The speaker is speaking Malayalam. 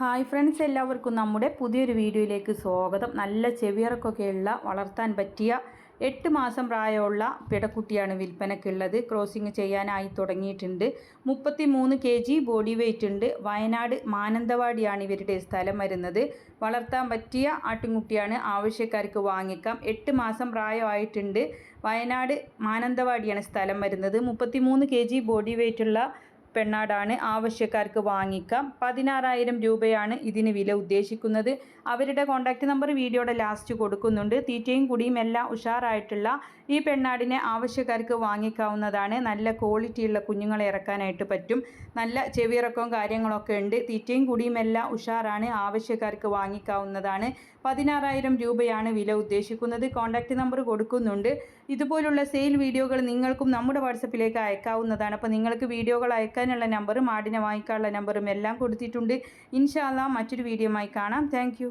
ഹായ് ഫ്രണ്ട്സ് എല്ലാവർക്കും നമ്മുടെ പുതിയൊരു വീഡിയോയിലേക്ക് സ്വാഗതം. നല്ല ചെവിയറക്കൊക്കെയുള്ള വളർത്താൻ പറ്റിയ എട്ട് മാസം പ്രായമുള്ള പിടക്കുട്ടിയാണ് വിൽപ്പനക്കുള്ളത് ക്രോസിങ് ചെയ്യാനായി തുടങ്ങിയിട്ടുണ്ട്. മുപ്പത്തി മൂന്ന് കെ ജി ബോഡി വെയ്റ്റ് ഉണ്ട്. വയനാട് മാനന്തവാടിയാണ് ഇവരുടെ സ്ഥലം വരുന്നത്. വളർത്താൻ പറ്റിയ ആട്ടിൻകുട്ടിയാണ് ആവശ്യക്കാർക്ക് വാങ്ങിക്കാം. എട്ട് മാസം പ്രായമായിട്ടുണ്ട്. വയനാട് മാനന്തവാടിയാണ് സ്ഥലം വരുന്നത്. മുപ്പത്തി മൂന്ന് കെ ജി ബോഡി വെയ്റ്റുള്ള പെണ്ണാടാണ് ആവശ്യക്കാർക്ക് വാങ്ങിക്കാം. പതിനാറായിരം രൂപയാണ് ഇതിന് വില ഉദ്ദേശിക്കുന്നത്. അവരുടെ കോൺടാക്റ്റ് നമ്പർ വീഡിയോയുടെ ലാസ്റ്റ് കൊടുക്കുന്നുണ്ട്. തീറ്റയും കുടിയും എല്ലാം ഉഷാറായിട്ടുള്ള ഈ പെണ്ണാടിനെ ആവശ്യക്കാർക്ക് വാങ്ങിക്കാവുന്നതാണ്. നല്ല ക്വാളിറ്റിയുള്ള കുഞ്ഞുങ്ങളെ ഇറക്കാനായിട്ട് പറ്റും. നല്ല ചെവിയിറക്കവും കാര്യങ്ങളൊക്കെ ഉണ്ട്. തീറ്റയും കുടിയും എല്ലാം ഉഷാറാണ് ആവശ്യക്കാർക്ക് വാങ്ങിക്കാവുന്നതാണ്. പതിനാറായിരം രൂപയാണ് വില ഉദ്ദേശിക്കുന്നത്. കോൺടാക്റ്റ് നമ്പർ കൊടുക്കുന്നുണ്ട്. ഇതുപോലുള്ള സെയിൽ വീഡിയോകൾ നിങ്ങൾക്കും നമ്മുടെ വാട്സപ്പിലേക്ക് അയക്കാവുന്നതാണ്. അപ്പോൾ നിങ്ങൾക്ക് വീഡിയോകൾ അയക്കാനുള്ള നമ്പറും ആടിനെ വാങ്ങിക്കാനുള്ള നമ്പറും എല്ലാം കൊടുത്തിട്ടുണ്ട്. ഇൻഷാല്ല മറ്റൊരു വീഡിയോ കാണാം. താങ്ക്